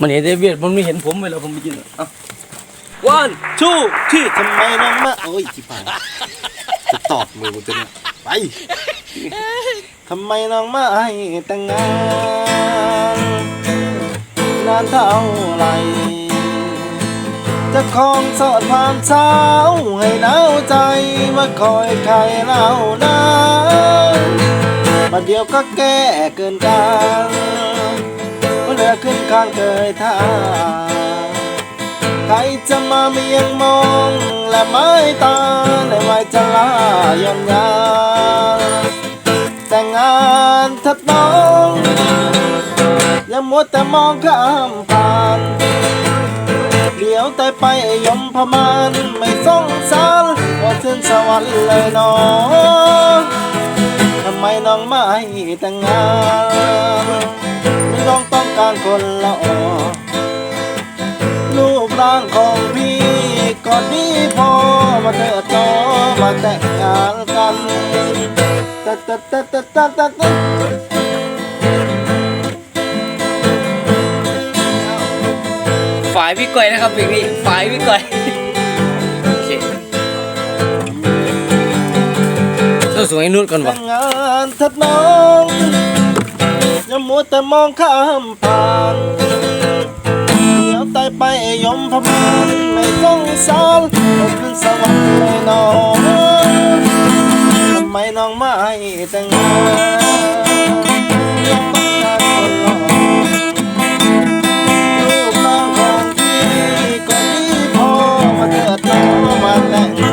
มันเห็นเดเวียดมันไม่เห็นผมเวลาผมไปกินอะ one two ที่ทำไมน้องมาโอ้ยจิบหายจะตอดมือกูจะเนี่ยไปทำไมน้องมาให้แต่งงานนานเท่าไหรจะคองสอดความเช้าให้หนาวใจมาคอยใครเล่านะมาเดียวก็แก้เกินกัน เหลือขึ้นข้างเคยท่า ใครจะมาเมียงมอง และไม้ตาในไว้จะลาย่อนยานแต่งานทัดน้องอย่ามัวแต่มองข้ามผ่านเดี๋ยวแต่ไปยมพมานไม่สงสารว่าขึ้นสวรรค์เลยน้องทำไมน้องไม่แต่งงาน รือน้องต้องการคนละออรูปร่างของพี่ก็ดีพอมาเถิดน้องมาแต่งงานกันตัดตัดตัดตัดตัดตัดตัดฝ่ายพี่ก้อยนะครับเพลงนี้ฝ่ายพี่ก้อยโอเคต้องส่งให้นุชก่อนแต่วะงงานเถิดน้อง ยามัวแต่มองข้ามผ่านเดี๋ยวตายไปยมพม่าไม่ต้องสารลงขึ้นสวรรค์เลยน้องทำไมน้องไม่แต่งงานลูกน้องของพี่ก็ดีพอมาเถิดน้มาแต่ง